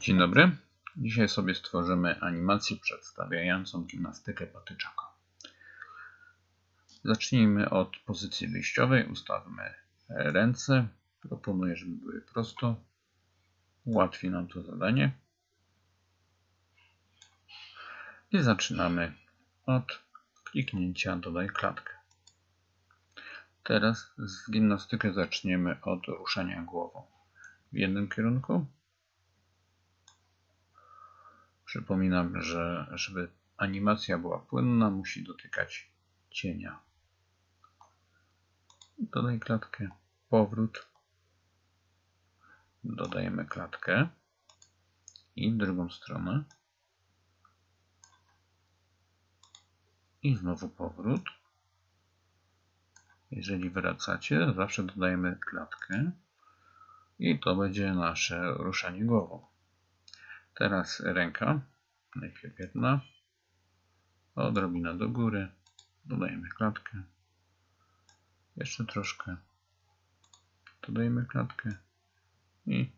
Dzień dobry. Dzisiaj sobie stworzymy animację przedstawiającą gimnastykę patyczaka. Zacznijmy od pozycji wyjściowej. Ustawmy ręce. Proponuję, żeby były prosto. Ułatwi nam to zadanie. I zaczynamy od kliknięcia dodaj klatkę. Teraz z gimnastykę zaczniemy od ruszania głową w jednym kierunku Przypominam, że żeby animacja była płynna, musi dotykać cienia. Dodaj klatkę, powrót. Dodajemy klatkę i drugą stronę. I znowu powrót. Jeżeli wracacie, zawsze dodajemy klatkę i to będzie nasze ruszanie głową. Teraz ręka, najpierw jedna, odrobina do góry, dodajemy klatkę, jeszcze troszkę, dodajemy klatkę. I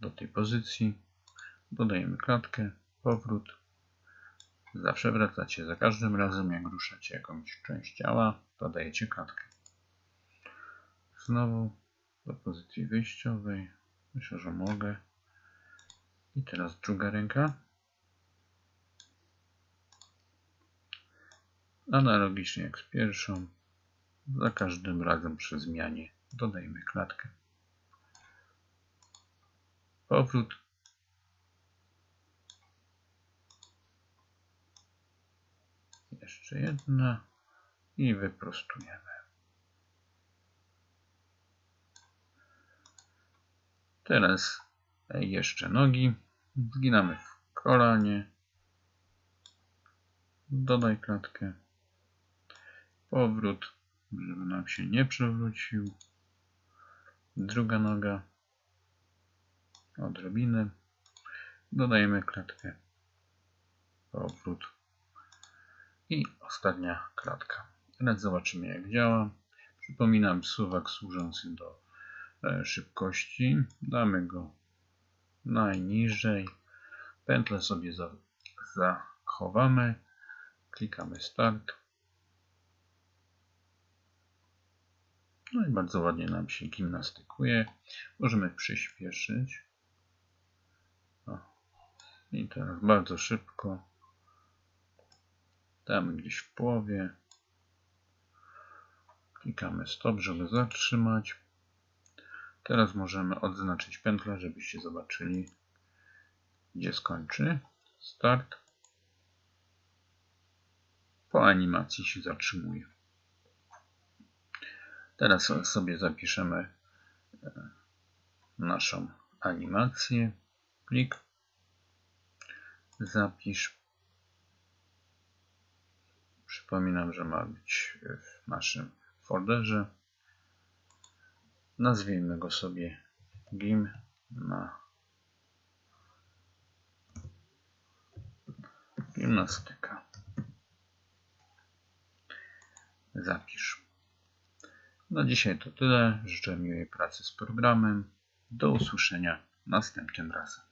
do tej pozycji dodajemy klatkę, powrót. Zawsze wracacie, za każdym razem jak ruszacie jakąś część ciała, dodajecie klatkę. Znowu do pozycji wyjściowej, myślę, że mogę. I teraz druga ręka. Analogicznie jak z pierwszą, za każdym razem przy zmianie dodajemy klatkę. Powrót. Jeszcze jedna i wyprostujemy. Teraz jeszcze nogi. Zginamy w kolanie. Dodaj klatkę. Powrót, żeby nam się nie przewrócił. Druga noga. Odrobinę. Dodajemy klatkę. Powrót. I ostatnia klatka. Teraz zobaczymy jak działa. Przypominam suwak służący do e, szybkości. Damy go najniżej. Pętlę sobie zachowamy. Klikamy Start. No i bardzo ładnie nam się gimnastykuje. Możemy przyspieszyć. O. I teraz bardzo szybko. Damy gdzieś w połowie. Klikamy stop, żeby zatrzymać. Teraz możemy odznaczyć pętlę, żebyście zobaczyli, gdzie skończy. Start. Po animacji się zatrzymuje. Teraz sobie zapiszemy e, naszą animację. Klik. Zapisz. Przypominam, że ma być w naszym folderze. Nazwijmy go sobie gim na gimnastyka. Zapisz. Na dzisiaj to tyle. Życzę miłej pracy z programem. Do usłyszenia następnym razem.